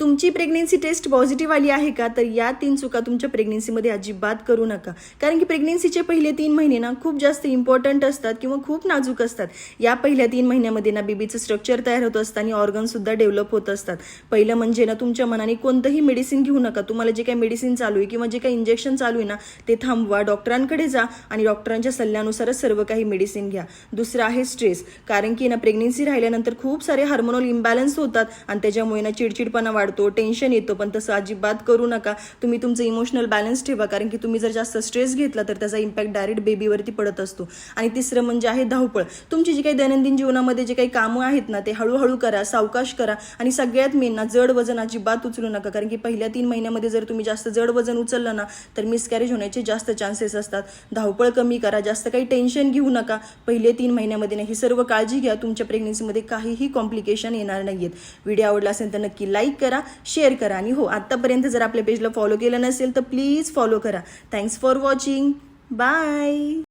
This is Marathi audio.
तुमची प्रेग्नेन्सी टेस्ट पॉझिटिव्ह आली आहे का? तर या तीन चुका तुमच्या प्रेग्नेन्सीमध्ये अजिबात करू नका. कारण की प्रेग्नेन्सीचे पहिले तीन महिने ना खूप जास्त इम्पॉर्टंट असतात किंवा खूप नाजूक असतात. या पहिल्या तीन महिन्यामध्ये ना बेबीचं स्ट्रक्चर तयार होत असतं आणि ऑर्गनसुद्धा डेव्हलप होत असतात. पहिलं म्हणजे ना तुमच्या मनाने कोणतंही मेडिसिन घेऊ नका. तुम्हाला जे काही मेडिसिन चालू आहे किंवा जे काही इंजेक्शन चालू आहे ना ते थांबवा. डॉक्टरांकडे जा आणि डॉक्टरांच्या सल्ल्यानुसारच सर्व काही मेडिसिन घ्या. दुसरं आहे स्ट्रेस कारण की ना प्रेग्नेन्सी राहिल्यानंतर खूप सारे हार्मोनल इम्बॅलन्स होतात आणि त्याच्यामुळे ना चिडचिडपणा वाढतो टेन्शन येतो पण तसं अजिबात करू नका. तुम्ही तुमचं इमोशनल बॅलन्स ठेवा कारण की तुम्ही जर जास्त स्ट्रेस घेतला तर त्याचा इम्पॅक्ट डायरेक्ट बेबीवरती पडत असतो. आणि तिसरं म्हणजे आहे धावपळ. तुमची जी काही दैनंदिन जीवनामध्ये जे काही कामं आहेत ना ते हळूहळू करा सावकाश करा. आणि सगळ्यात मेन ना जड वजन अजिबात उचलू नका कारण की पहिल्या तीन महिन्यामध्ये जर तुम्ही जास्त जड वजन उचललं ना तर मिसकॅरेज होण्याचे जास्त चान्सेस असतात. धावपळ कमी करा जास्त काही टेन्शन घेऊ नका. पहिले तीन महिन्यामध्ये नाही ही सर्व काळजी घ्या. तुमच्या प्रेग्नेन्सीमध्ये काहीही कॉम्प्लिकेशन येणार नाहीयेत. व्हिडिओ आवडला असेल तर नक्की लाईक करा. करा शेअर करा. आणि हो आत्तापर्यंत जर आपल्या पेजला फॉलो केलं नसेल तर प्लीज फॉलो करा. Thanks for watching bye